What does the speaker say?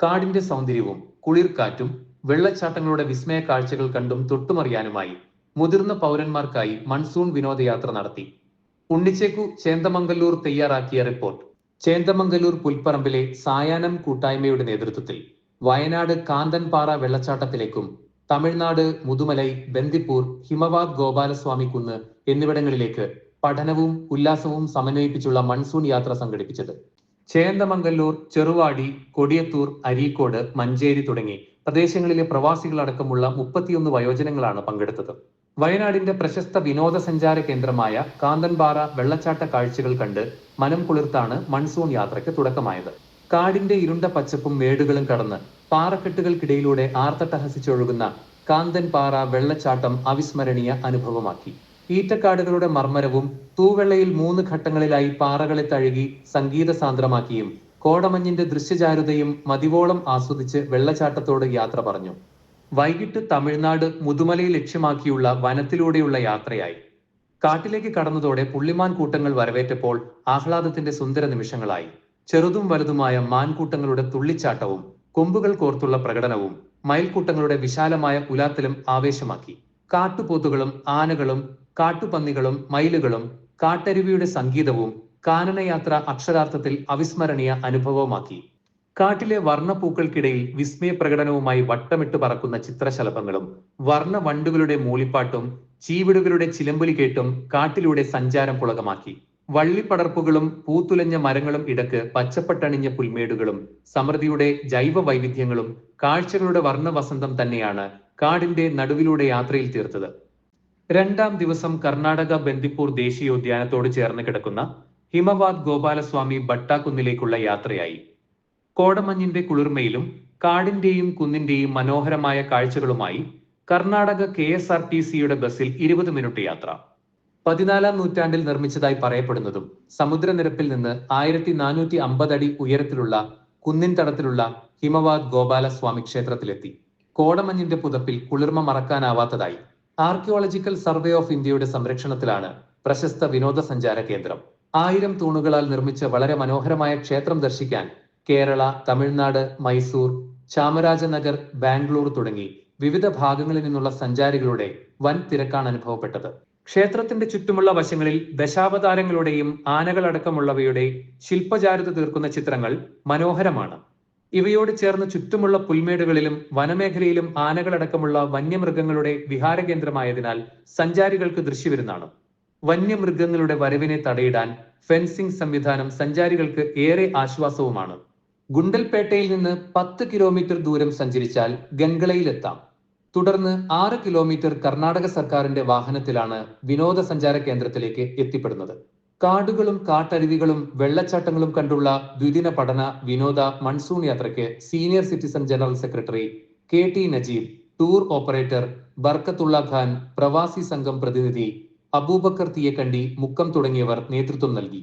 കാടിന്റെ സൗന്ദര്യവും കുളിർക്കാറ്റും വെള്ളച്ചാട്ടങ്ങളുടെ വിസ്മയ കാഴ്ചകൾ കണ്ടും തൊട്ടുമറിയാനുമായി മുതിർന്ന പൗരന്മാർക്കായി മൺസൂൺ വിനോദയാത്ര നടത്തി. ഉണ്ണിച്ചേക്കു ചേന്തമംഗല്ലൂർ തയ്യാറാക്കിയ റിപ്പോർട്ട്. ചേന്തമംഗല്ലൂർ പുൽപ്പറമ്പിലെ സായാനം കൂട്ടായ്മയുടെ നേതൃത്വത്തിൽ വയനാട് കാന്തൻപാറ വെള്ളച്ചാട്ടത്തിലേക്കും തമിഴ്നാട് മുതുമലൈ ബന്ദിപ്പൂർ ഹിമവാദ് ഗോപാലസ്വാമി കുന്ന് എന്നിവിടങ്ങളിലേക്ക് പഠനവും ഉല്ലാസവും സമന്വയിപ്പിച്ചുള്ള മൺസൂൺ യാത്ര സംഘടിപ്പിച്ചത്. ചേന്തമംഗല്ലൂർ ചെറുവാടി കൊടിയത്തൂർ അരീക്കോട് മഞ്ചേരി തുടങ്ങി പ്രദേശങ്ങളിലെ പ്രവാസികളടക്കമുള്ള മുപ്പത്തിയൊന്ന് വയോജനങ്ങളാണ് പങ്കെടുത്തത്. വയനാടിന്റെ പ്രശസ്ത വിനോദസഞ്ചാര കേന്ദ്രമായ കാന്തൻപാറ വെള്ളച്ചാട്ട കാഴ്ചകൾ കണ്ട് മനം കുളിർത്താണ് മൺസൂൺ യാത്രയ്ക്ക് തുടക്കമായത്. കാടിന്റെ ഇരുണ്ട പച്ചപ്പും മേടുകളും കടന്ന് പാറക്കെട്ടുകൾക്കിടയിലൂടെ ആർത്തട്ടഹസിച്ചൊഴുകുന്ന കാന്തൻപാറ വെള്ളച്ചാട്ടം അവിസ്മരണീയ അനുഭവമാക്കി. ഈറ്റക്കാടുകളുടെ മർമ്മരവും തൂവെള്ളയിൽ മൂന്ന് ഘട്ടങ്ങളിലായി പാറകളെ തഴുകി സംഗീത സാന്ദ്രമാക്കിയും കോടമഞ്ഞിന്റെ ദൃശ്യചാരുതയും മതിവോളം ആസ്വദിച്ച് വെള്ളച്ചാട്ടത്തോട് യാത്ര പറഞ്ഞു. വൈകിട്ട് തമിഴ്നാട് മുതുമലയിൽ ലക്ഷ്യമാക്കിയുള്ള വനത്തിലൂടെയുള്ള യാത്രയായി. കാട്ടിലേക്ക് കടന്നതോടെ പുള്ളിമാൻ കൂട്ടങ്ങൾ വരവേറ്റപ്പോൾ ആഹ്ലാദത്തിന്റെ സുന്ദര നിമിഷങ്ങളായി. ചെറുതും വലുതുമായ മാൻകൂട്ടങ്ങളുടെ തുള്ളിച്ചാട്ടവും കൊമ്പുകൾ കോർത്തുള്ള പ്രകടനവും മയിൽക്കൂട്ടങ്ങളുടെ വിശാലമായ ഉലാത്തലും ആവേശമാക്കി. കാട്ടുപോത്തുകളും ആനകളും കാട്ടുപന്നികളും മയിലുകളും കാട്ടരുവിയുടെ സംഗീതവും കാനനയാത്ര അക്ഷരാർത്ഥത്തിൽ അവിസ്മരണീയ അനുഭവമാക്കി. കാട്ടിലെ വർണപ്പൂക്കൾക്കിടയിൽ വിസ്മയ പ്രകടനവുമായി വട്ടമിട്ട് പറക്കുന്ന ചിത്രശലഭങ്ങളും വർണ വണ്ടുകളുടെ മൂളിപ്പാട്ടും ചീവിടുകളുടെ ചിലമ്പുലി കേട്ടും കാട്ടിലൂടെ സഞ്ചാരം പുളകമാക്കി. വള്ളിപ്പടർപ്പുകളും പൂത്തുലഞ്ഞ മരങ്ങളും ഇടയ്ക്ക് പച്ചപ്പട്ടണിഞ്ഞ പുൽമേടുകളും സമൃദ്ധിയുടെ ജൈവ വൈവിധ്യങ്ങളും കാഴ്ചകളുടെ വർണവസന്തം തന്നെയാണ് കാടിന്റെ നടുവിലൂടെ യാത്രയിൽ തീർത്തത്. രണ്ടാം ദിവസം കർണാടക ബന്ദിപ്പൂർ ദേശീയോദ്യാനത്തോട് ചേർന്ന് കിടക്കുന്ന ഹിമവാദ് ഗോപാലസ്വാമി ബട്ടാക്കുന്നിലേക്കുള്ള യാത്രയായി. കോടമഞ്ഞിന്റെ കുളിർമയിലും കാടിന്റെയും കുന്നിന്റെയും മനോഹരമായ കാഴ്ചകളുമായി Karnataka K S R T സിയുടെ ബസ്സിൽ ഇരുപത് മിനിറ്റ് യാത്ര. പതിനാലാം നൂറ്റാണ്ടിൽ നിർമ്മിച്ചതായി പറയപ്പെടുന്നതും സമുദ്രനിരപ്പിൽ നിന്ന് ആയിരത്തി നാനൂറ്റി അമ്പത് അടി ഉയരത്തിലുള്ള കുന്നിൻ തടത്തിലുള്ള ഹിമവാദ് ഗോപാലസ്വാമി ക്ഷേത്രത്തിലെത്തി. കോടമഞ്ഞിന്റെ പുതപ്പിൽ കുളിർമ മറക്കാനാവാത്തതായി ആർക്കിയോളജിക്കൽ സർവേ ഓഫ് ഇന്ത്യയുടെ സംരക്ഷണത്തിലാണ് പ്രശസ്ത വിനോദസഞ്ചാര കേന്ദ്രം. ആയിരം തൂണുകളാൽ നിർമ്മിച്ച വളരെ മനോഹരമായ ക്ഷേത്രം ദർശിക്കാൻ കേരള തമിഴ്നാട് മൈസൂർ ചാമരാജനഗർ ബാംഗ്ലൂർ തുടങ്ങി വിവിധ ഭാഗങ്ങളിൽ നിന്നുള്ള സഞ്ചാരികളുടെ വൻ തിരക്കാണ് അനുഭവപ്പെട്ടത്. ക്ഷേത്രത്തിന്റെ ചുറ്റുമുള്ള വശങ്ങളിൽ ദശാവതാരങ്ങളുടെയും ആനകളടക്കമുള്ളവയുടെ ശില്പചാരുത തീർക്കുന്ന ചിത്രങ്ങൾ മനോഹരമാണ്. ഇവയോട് ചേർന്ന് ചുറ്റുമുള്ള പുൽമേടുകളിലും വനമേഖലയിലും ആനകളടക്കമുള്ള വന്യമൃഗങ്ങളുടെ വിഹാര കേന്ദ്രമായതിനാൽ സഞ്ചാരികൾക്ക് ദൃശ്യവിരുന്നാണ്. വന്യമൃഗങ്ങളുടെ വരവിനെ തടയിടാൻ ഫെൻസിംഗ് സംവിധാനം സഞ്ചാരികൾക്ക് ഏറെ ആശ്വാസവുമാണ്. ഗുണ്ടൽപേട്ടയിൽ നിന്ന് പത്ത് കിലോമീറ്റർ ദൂരം സഞ്ചരിച്ചാൽ ഗംഗളയിലെത്താം. തുടർന്ന് ആറ് കിലോമീറ്റർ കർണാടക സർക്കാരിന്റെ വാഹനത്തിലാണ് വിനോദസഞ്ചാര കേന്ദ്രത്തിലേക്ക് എത്തിപ്പെടുന്നത്. കാടുകളും കാട്ടരുവികളും വെള്ളച്ചാട്ടങ്ങളും കണ്ടുള്ള ദ്വിദിന പഠന വിനോദ മൺസൂൺ യാത്രയ്ക്ക് senior citizen general secretary K T Najeeb tour operator Barkatullah Khan പ്രവാസി സംഘം പ്രതിനിധി അബൂബക്കർ തീയക്കണ്ടി മുക്കം തുടങ്ങിയവർ നേതൃത്വം നൽകി.